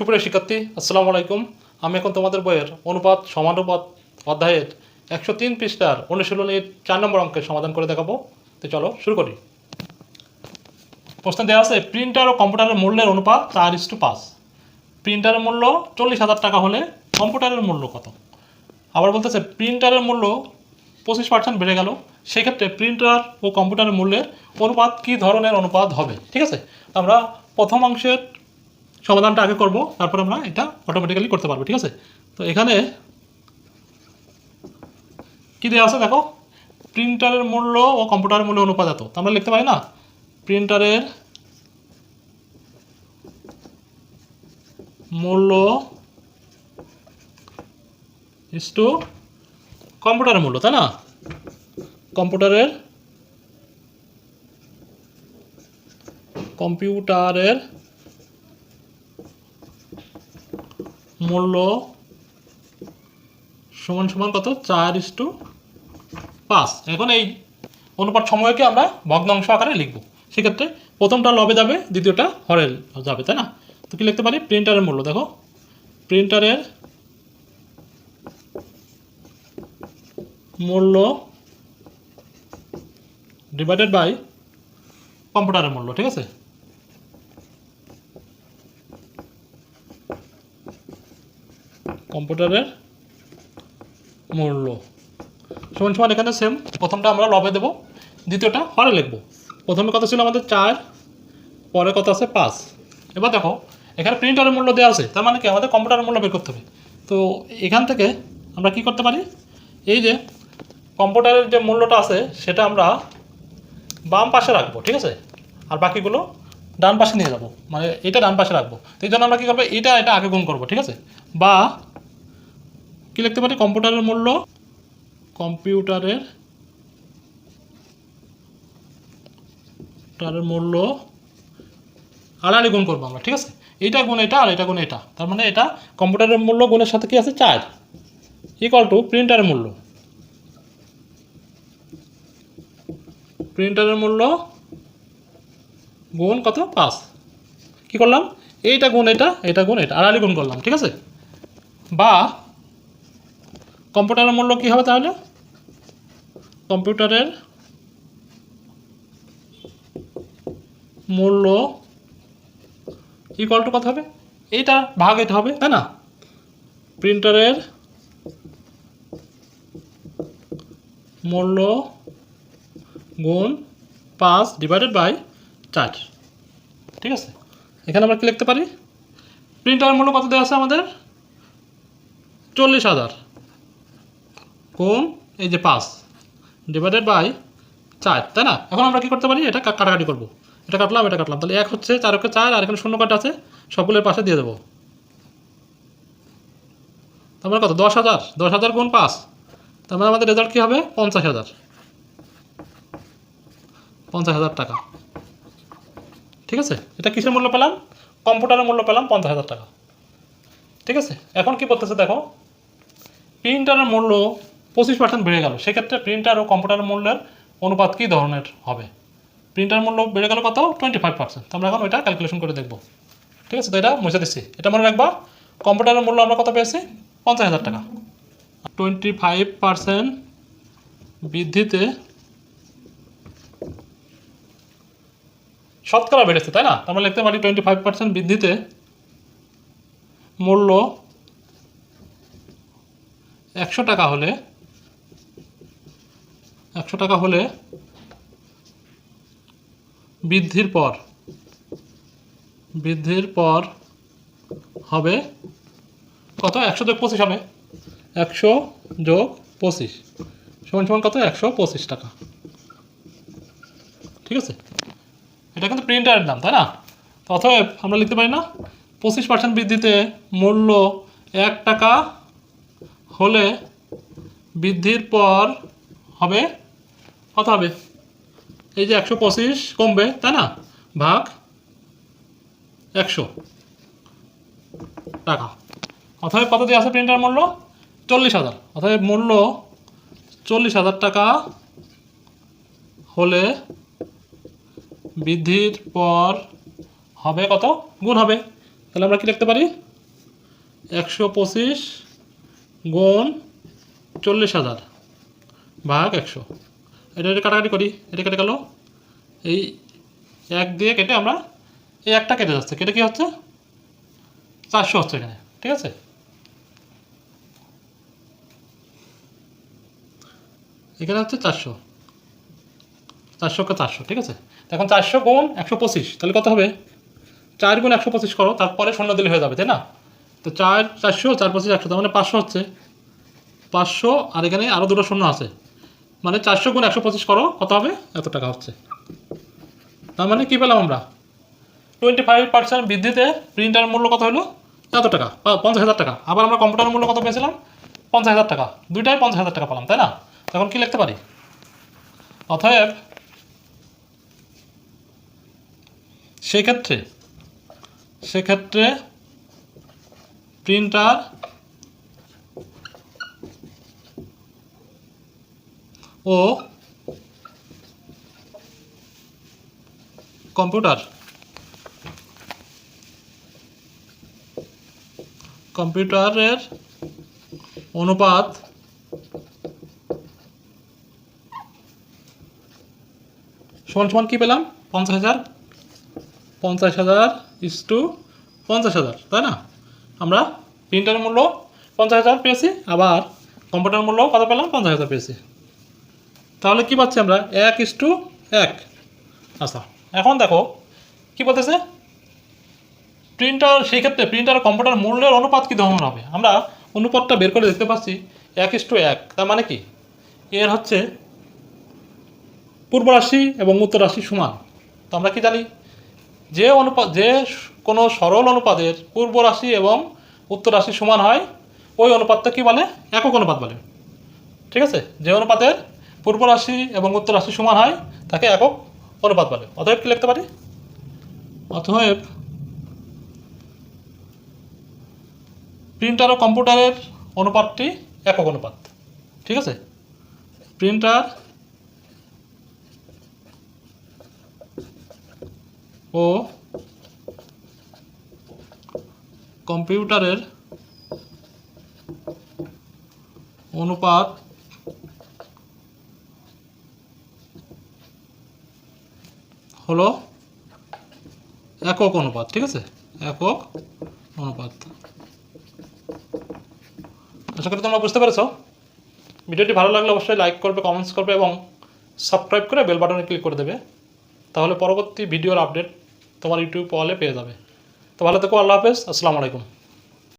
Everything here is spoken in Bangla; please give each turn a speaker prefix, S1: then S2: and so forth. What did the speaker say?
S1: সুপ্রিয় শিক্ষার্থী, আসসালামু আলাইকুম। আমি এখন তোমাদের বইয়ের অনুপাত, সমানুপাত অধ্যায়ের একশো তিন পৃষ্ঠার অনুশীলনীর চার নম্বর অঙ্কের সমাধান করে দেখাবো। তো চলো শুরু করি। প্রশ্ন দেওয়া আছে, প্রিন্টার ও কম্পিউটারের মূল্যের অনুপাত চার ইস টু পাঁচ প্রিন্টারের মূল্য চল্লিশ হাজার টাকা হলে কম্পিউটারের মূল্য কত? আবার বলতেছে, প্রিন্টারের মূল্য পঁচিশ পার্সেন্ট বেড়ে গেল। সেক্ষেত্রে প্রিন্টার ও কম্পিউটারের মূল্যের অনুপাত কী ধরনের অনুপাত হবে? ঠিক আছে? আমরা প্রথম অংশের সমাধানটা আগে করব, তারপর আমরা এটা অটোমেটিক্যালি করতে পারব, ঠিক আছে? তো এখানে কি দেওয়া আছে দেখো? প্রিন্টারের মূল্য ও কম্পিউটারের মূল্য অনুপাত তো আমরা লিখতে পারি না? প্রিন্টারের মূল্য ইস টু কম্পিউটারের মূল্য, তাই না? কম্পিউটারের কম্পিউটারের মূল্য সমান সমান কত? চার ইস টু পাঁচ। এখন এই অনুপাত সময়কে আমরা ভগ্নাংশ আকারে লিখব। সেক্ষেত্রে প্রথমটা লবে যাবে, দ্বিতীয়টা হরে যাবে, তাই না? তো কি লিখতে পারি? প্রিন্টারের মূল্য, দেখো। প্রিন্টারের মূল্য ডিভাইডেড বাই কম্পিউটারের মূল্য, ঠিক আছে? কম্পিউটারের মূল্য। সমান সমান এখানে সেম প্রথমটা আমরা লবে দেবো, দ্বিতীয়টা হরে লিখব। প্রথমে কথা ছিল আমাদের? চার। পরে কথা আছে? পাঁচ। এবার দেখো, এখানে প্রিন্টারের মূল্য দেওয়া আছে, তার মানে কি? আমাদের কম্পিউটারের মূল্য বের করতে হবে। তো এখান থেকে আমরা কি করতে পারি? এই যে কম্পিউটারের যে মূল্যটা আছে, সেটা আমরা বাম পাশে রাখব, ঠিক আছে? আর বাকিগুলো ডান পাশে নিয়ে যাব। মানে এটা ডান পাশে রাখব। এই জন্য আমরা কী করব? এটা এটা আগে গুণ করব, ঠিক আছে? বা কি লিখতে পারি? কম্পিউটারের মূল্য? কম্পিউটারের কম্পিউটারের মূল্য আড়াআড়ি গুণ করব আমরা, ঠিক আছে? এইটা গুণ এটা আর এটা গুণ এটা। তার মানে এটা কম্পিউটারের মূল্য গুণের সাথে কি আছে? চার। ইকুয়াল টু প্রিন্টারের মূল্য। প্রিন্টারের মূল্য গুণ কত? পাঁচ। কি করলাম? এইটা গুণ এটা এটা গুণ এটা। আড়াআড়ি গুণ করলাম, ঠিক আছে? বা কম্পিউটারের মূল্য কি হবে তাহলে? কম্পিউটারের মূল্য ইকুয়াল টু কত হবে? এইটা ভাগ এটা হবে, তাই না? প্রিন্টারের মূল্য গুণ পাঁচ ডিভাইডেড বাই চার। ঠিক আছে? এখানে আমরা কি লিখতে পারি? প্রিন্টারের মূল্য কত দেওয়া আছে আমাদের? চল্লিশ হাজার। গুণ এই যে পাঁচ ডিভাইডেড বাই চার, তাই না? এখন আমরা কি করতে পারি? এটা কাটাকাটি করব। এটা কাটলাম এটা কাটলাম। তাহলে এক হচ্ছে চার ওকে চার, আর এখানে শূন্য কাটা আছে, সবগুলোর পাশে দিয়ে দেবো। তারপরে কত? দশ হাজার। দশ হাজার গুণ পাঁচ, তার মানে আমাদের রেজাল্ট কী হবে? পঞ্চাশ হাজার। পঞ্চাশ হাজার টাকা। ঠিক আছে? এটা কিসের মূল্য পেলাম? কম্পিউটারের মূল্য পেলাম পঞ্চাশ হাজার টাকা। ঠিক আছে? এখন কি বলতেছে দেখো? প্রিন্টারের মূল্য পঁচিশ পার্সেন্ট বেড়ে গেল। সেক্ষেত্রে প্রিন্টার ও কম্পিউটার মূল্যের অনুপাত কী ধরনের হবে? প্রিন্টার মূল্য বেড়ে গেল কত? টোয়েন্টি ফাইভ পার্সেন্ট আমরা এখন ওইটা ক্যালকুলেশন করে দেখব। ঠিক আছে, তো এটা মুছে দিচ্ছি। এটা মনে রাখবা কম্পিউটারের মূল্য আমরা কত পেয়েছি? পঞ্চাশ হাজার টাকা। টোয়েন্টি ফাইভ পার্সেন্ট বৃদ্ধিতে শতকরা বেড়েছে, তাই না? আমরা লিখতে পারি টোয়েন্টি ফাইভ পার্সেন্ট বৃদ্ধিতে মূল্য একশো টাকা হলে একশো টাকা হলে বৃদ্ধির পর বৃদ্ধির পর হবে কত? একশো যোগ পঁচিশ হবে। একশো যোগ পঁচিশ। সমান সমান কত? একশো পঁচিশ টাকা। ঠিক আছে? এটা কিন্তু প্রিন্টারের দাম তাই না? অতএব আমরা লিখতে পারি না, পঁচিশ পার্সেন্ট বৃদ্ধিতে মূল্য এক টাকা হলে বৃদ্ধির পর হবে কত হবে? এই যে একশো পঁচিশ কমবে, তাই না? ভাগ একশো। টাকা। অথবা কত দিয়ে আছে প্রিন্টার মূল্য? চল্লিশ হাজার। অথবা মূল্য চল্লিশ হাজার টাকা হলে বৃদ্ধির পর হবে কত? গুণ হবে। তাহলে আমরা কি লিখতে পারি? একশো পঁচিশ গুণ চল্লিশ হাজার ভাগ একশো। এটা এটা কাটাকাটি করি, এটা কেটে গেল। এই এক দিয়ে কেটে আমরা এই একটা কেটে যাচ্ছে। কেটে কি হচ্ছে? চারশো হচ্ছে এখানে, ঠিক আছে? এখানে হচ্ছে চারশো। চারশোকে চারশো, ঠিক আছে? এখন চারশো গুণ একশো পঁচিশ, তাহলে কত হবে? চার গুণ একশো পঁচিশ করো, তারপরে শূন্য দিলে হয়ে যাবে, তাই না? তো চার, চারশো, চার পঁচিশ, একশো, তার মানে পাঁচশো হচ্ছে। পাঁচশো, আর এখানে আরও দুটো শূন্য আছে। মানে চারশো গুণ একশো পঁচিশ করো, কত হবে? এত টাকা হচ্ছে। তার মানে কী পেলাম আমরা? টোয়েন্টি ফাইভ পার্সেন্ট বৃদ্ধিতে প্রিন্টার মূল্য কত হলো? এত টাকা পঞ্চাশ হাজার টাকা। আবার আমরা কম্পিউটারের মূল্য কত পেয়েছিলাম? পঞ্চাশ হাজার টাকা। দুইটাই পঞ্চাশ হাজার টাকা পেলাম, তাই না? তখন কি লিখতে পারি? অতএব সেক্ষেত্রে সেক্ষেত্রে প্রিন্টার ও কম্পিউটার। কম্পিউটারের অনুপাত সমান সমান কী পেলাম? পঞ্চাশ হাজার। পঞ্চাশ হাজার ইস টু পঞ্চাশ হাজার, তাই না? আমরা প্রিন্টারের মূল্য পঞ্চাশ হাজার পেয়েছি, আবার কম্পিউটার মূল্য কত পেলাম? পঞ্চাশ হাজার পেয়েছি। তাহলে কি পাচ্ছি আমরা? এক ইস টু এক। আচ্ছা এখন দেখো, কি বলতেছে? প্রিন্টার সেই ক্ষেত্রে প্রিন্টার কম্পিউটার মূল্যের অনুপাত কী ধরনের হবে? আমরা অনুপাতটা বের করে দেখতে পাচ্ছি, এক ইস টু এক। তার মানে কি? এর হচ্ছে পূর্ব রাশি এবং উত্তর রাশি সমান। তো আমরা কি জানি? যে অনুপাত, যে কোনো সরল অনুপাতের পূর্ব রাশি এবং উত্তর রাশি সমান হয়, ওই অনুপাতটা কি বলে? একক অনুপাত বলে। ঠিক আছে? যে অনুপাতের পূর্ব রাশি এবং উত্তর রাশি সমান হয়, তাকে একক অনুপাত বলে। অতএব কি লিখতে পারি? অতএব প্রিন্টার ও কম্পিউটারের অনুপাতটি একক অনুপাত। ঠিক আছে? প্রিন্টার ও কম্পিউটারের অনুপাত হলো একক অনুপাত, ঠিক আছে? একক অনুপাত। আশা করি তোমরা বুঝতে পেরেছ। ভিডিওটি ভালো লাগলে অবশ্যই লাইক করবে কমেন্টস করবে এবং সাবস্ক্রাইব করে বেল বাটনে ক্লিক করে দেবে। তাহলে পরবর্তী ভিডিওর আপডেট তোমার ইউটিউব ওয়ালে পেয়ে যাবে। তো ভালো থেকো, আল্লাহ হাফেজ। আসসালামু আলাইকুম।